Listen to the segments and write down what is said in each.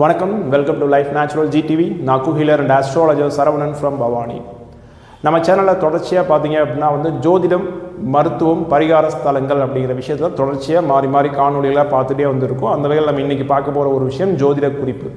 வணக்கம். Welcome to life natural GTV நான் குஹிலர் and astrologer Saravanan from Bhavani. நம்ம சேனலில் தொடர்ச்சியாக பார்த்தீங்க அப்படின்னா வந்து ஜோதிடம் மருத்துவம் பரிகார ஸ்தலங்கள் அப்படிங்கிற விஷயத்தில் தொடர்ச்சியாக மாறி மாறி காணொலிகளாக பார்த்துட்டே வந்திருக்கோம். அந்த வகையில் நம்ம இன்றைக்கி பார்க்க போகிற ஒரு விஷயம் ஜோதிட குறிப்பு.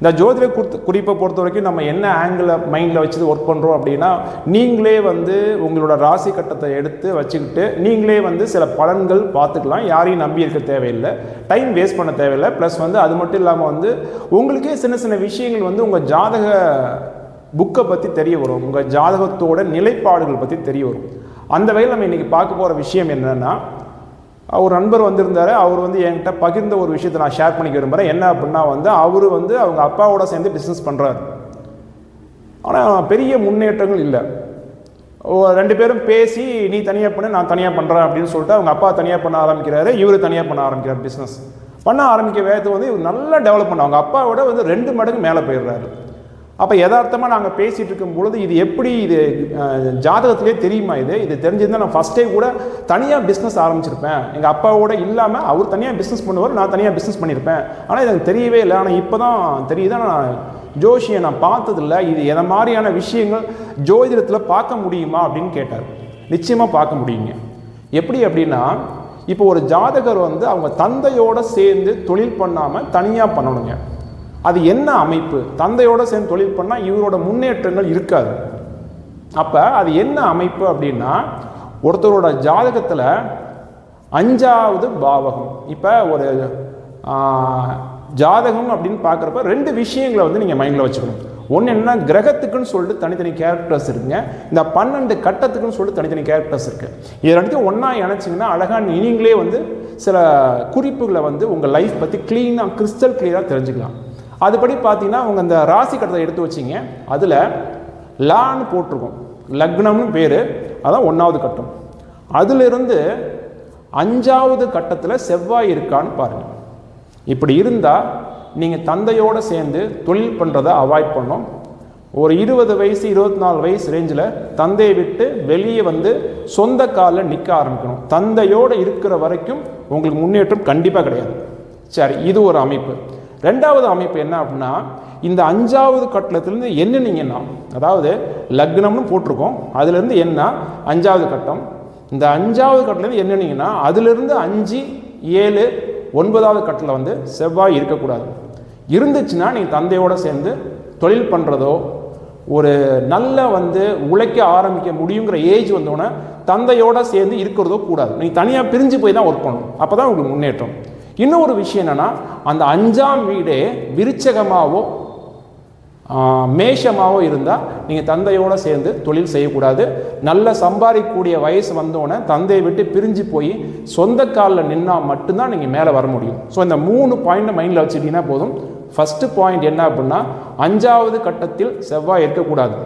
இந்த ஜோதிட குறித்து குறிப்பை பொறுத்த வரைக்கும் நம்ம என்ன ஆங்கிளை மைண்டில் வச்சு ஒர்க் பண்ணுறோம் அப்படின்னா நீங்களே வந்து உங்களோட ராசி கட்டத்தை எடுத்து வச்சுக்கிட்டு நீங்களே வந்து சில பலன்கள் பார்த்துக்கலாம். யாரையும் நம்பி இருக்க தேவையில்லை. டைம் வேஸ்ட் பண்ண தேவையில்லை. ப்ளஸ் வந்து அது மட்டும் இல்லாமல் வந்து உங்களுக்கே சின்ன சின்ன விஷயங்கள் வந்து உங்கள் ஜாதக புக்கை பற்றி தெரிய வரும். உங்கள் ஜாதகத்தோட நிலைப்பாடுகள் பற்றி தெரிய வரும். அந்த வகையில் நம்ம இன்றைக்கி பார்க்க போகிற விஷயம் என்னென்னா ஒரு நண்பர் வந்திருந்தார். அவர் வந்து என்கிட்ட பகிர்ந்த ஒரு விஷயத்தை நான் ஷேர் பண்ணிக்க விரும்புகிறேன் என்ன அப்படின்னா வந்து அவர் வந்து அவங்க அப்பாவோட சேர்ந்து பிஸ்னஸ் பண்ணுறாரு ஆனால் பெரிய முன்னேற்றங்கள் இல்லை. ரெண்டு பேரும் பேசி நீ தனியாக பண்ணு நான் தனியாக பண்ணுறேன் அப்படின்னு சொல்லிட்டு அவங்க அப்பா தனியாக பண்ண ஆரம்பிக்கிறாரு. இவர் தனியாக பண்ண ஆரம்பிக்கிறார் பிஸ்னஸ் பண்ண ஆரம்பிக்க வேகத்துக்கு வந்து இவர் நல்லா டெவலப் பண்ண அவங்க அப்பாவோட வந்து ரெண்டு மடங்கு மேலே போயிடுறாரு. அப்போ யதார்த்தமாக நாங்கள் பேசிகிட்டு இருக்கும் பொழுது இது எப்படி இது ஜாதகத்திலே தெரியுமா இது? இது தெரிஞ்சிருந்தால் நான் ஃபஸ்ட்டே கூட தனியாக பிஸ்னஸ் ஆரம்பிச்சிருப்பேன். எங்கள் அப்பாவோட இல்லாமல் அவர் தனியாக பிஸ்னஸ் பண்ணுவார் நான் தனியாக பிஸ்னஸ் பண்ணியிருப்பேன் ஆனால் எனக்கு தெரியவே இல்லை. ஆனால் இப்போ தான் தெரியுது நான் ஜோஷியை நான் பார்த்ததில்ல. இது எதை மாதிரியான விஷயங்கள் ஜோதிடத்தில் பார்க்க முடியுமா அப்படின்னு கேட்டார். நிச்சயமாக பார்க்க முடியுங்க. எப்படி அப்படின்னா இப்போ ஒரு ஜாதகர் வந்து அவங்க தந்தையோடு சேர்ந்து தொழில் பண்ணாமல் தனியாக பண்ணணுங்க. அது என்ன அமைப்பு? தந்தையோட சேர்ந்து தொழில் பண்ணால் இவரோட முன்னேற்றங்கள் இருக்காது. அப்போ அது என்ன அமைப்பு அப்படின்னா ஒருத்தரோட ஜாதகத்தில் அஞ்சாவது பாவகம். இப்போ ஒரு ஜாதகம் அப்படின்னு பார்க்குறப்ப ரெண்டு விஷயங்களை வந்து நீங்கள் மைண்டில் வச்சுக்கணும். ஒன்று என்ன கிரகத்துக்குன்னு சொல்லிட்டு தனித்தனி கேரக்டர்ஸ் இருக்குங்க. இந்த பன்னெண்டு கட்டத்துக்குன்னு சொல்லிட்டு தனித்தனி கேரக்டர்ஸ் இருக்குது இது ரெண்டுத்தையும் ஒன்றா இணைச்சிங்கன்னா அழகாக நீங்களே வந்து சில குறிப்புகளை வந்து உங்கள் லைஃப் பற்றி க்ளீனாக கிறிஸ்டல் கிளியராக தெரிஞ்சுக்கலாம். அதுபடி பார்த்தீங்கன்னா அவங்க இந்த ராசி கட்டத்தை எடுத்து வச்சிங்க. அதில் லான்னு போட்டிருக்கும். லக்னம்னு பேர். அதான் ஒன்றாவது கட்டம். அதிலிருந்து அஞ்சாவது கட்டத்தில் செவ்வாய் இருக்கான்னு பாருங்கள் இப்படி இருந்தால் நீங்கள் தந்தையோடு சேர்ந்து தொழில் பண்ணுறதை அவாய்ட் பண்ணோம் ஒரு இருபது வயசு இருபத்தி நாலு வயசு ரேஞ்சில் தந்தையை விட்டு வெளியே வந்து சொந்த காலில் நிற்க ஆரம்பிக்கணும். தந்தையோடு இருக்கிற வரைக்கும் உங்களுக்கு முன்னேற்றம் கண்டிப்பாக கிடையாது. சரி இது ஒரு அமைப்பு. ரெண்டாவது அமைப்பு என்ன அப்படின்னா இந்த அஞ்சாவது கட்டத்திலேருந்து எண்ணுனீங்கன்னா அதாவது லக்னம்னு போட்டிருக்கோம். அதுலேருந்து என்ன அஞ்சாவது கட்டம். இந்த அஞ்சாவது கட்டத்துலேருந்து எண்ணுனீங்கன்னா அதிலிருந்து அஞ்சு ஏழு ஒன்பதாவது கட்டத்தில் வந்து செவ்வாய் இருக்கக்கூடாது. இருந்துச்சுன்னா நீங்கள் தந்தையோடு சேர்ந்து தொழில் பண்ணுறதோ ஒரு நல்ல வந்து உழைக்க ஆரம்பிக்க முடியுங்கிற ஏஜ் வந்தோடனே தந்தையோடு சேர்ந்து இருக்கிறதோ கூடாது. நீங்கள் தனியாக பிரிஞ்சு போய் தான் ஒர்க் பண்ணணும். அப்போ தான் உங்களுக்கு முன்னேற்றம். இன்னொரு விஷயம் என்னென்னா அந்த அஞ்சாம் வீடே விருச்சகமாகவோ மேஷமாகவோ இருந்தால் நீங்கள் தந்தையோடு சேர்ந்து தொழில் செய்யக்கூடாது. நல்ல சம்பாதிக்கக்கூடிய வயசு வந்தோடனே தந்தையை விட்டு பிரிஞ்சு போய் சொந்த காலில் நின்னால் மட்டும்தான் நீங்கள் மேலே வர முடியும். ஸோ இந்த மூணு பாயிண்ட்டை மைண்டில் வச்சுக்கிட்டீங்கன்னா போதும். ஃபஸ்ட்டு பாயிண்ட் என்ன அப்படின்னா அஞ்சாவது கட்டத்தில் செவ்வாய் இருக்கக்கூடாது.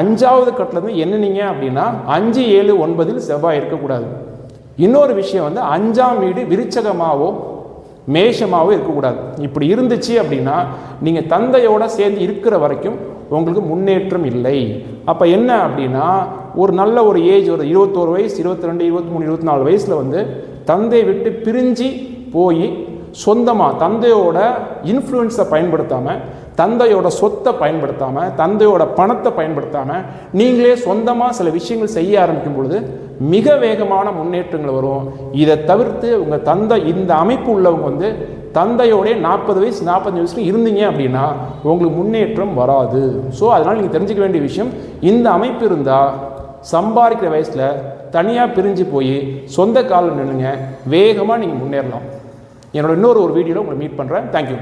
அஞ்சாவது கட்டத்தில் என்ன நீங்கள் அப்படின்னா அஞ்சு ஏழு ஒன்பதில் செவ்வாய் இருக்கக்கூடாது. இன்னொரு விஷயம் வந்து அஞ்சாம் வீடு விருச்சகமாவோ மேஷமாகவோ இருக்கக்கூடாது. இப்படி இருந்துச்சு அப்படின்னா நீங்கள் தந்தையோட சேர்ந்து இருக்கிற வரைக்கும் உங்களுக்கு முன்னேற்றம் இல்லை. அப்போ என்ன அப்படின்னா ஒரு நல்ல ஒரு ஏஜ் ஒரு இருபத்தோரு வயசு இருபத்தி ரெண்டு இருபத்தி மூணு இருபத்தி நாலு வயசில் வந்து தந்தையை விட்டு பிரிஞ்சு போய் சொந்தமாக தந்தையோட இன்ஃப்ளூயன்ஸை பயன்படுத்தாமல் தந்தையோட சொத்தை பயன்படுத்தாமல் தந்தையோட பணத்தை பயன்படுத்தாமல் நீங்களே சொந்தமாக சில விஷயங்கள் செய்ய ஆரம்பிக்கும் பொழுது மிக வேகமான முன்னேற்றங்கள் வரும். இதை தவிர்த்து உங்கள் தந்தை இந்த அமைப்பு உள்ளவங்க வந்து தந்தையோடைய நாற்பது வயசு நாற்பத்தஞ்சு வயசுல இருந்தீங்க அப்படின்னா உங்களுக்கு முன்னேற்றம் வராது. ஸோ அதனால் நீங்கள் தெரிஞ்சுக்க வேண்டிய விஷயம் இந்த அமைப்பு இருந்தால் சம்பாதிக்கிற வயசில் தனியாக பிரிஞ்சு போய் சொந்த காலில் நின்னுங்க வேகமாக நீங்கள் முன்னேறலாம். என்னோட இன்னொரு ஒரு வீடியோவில் உங்களை மீட் பண்ணுறேன் தேங்க்யூ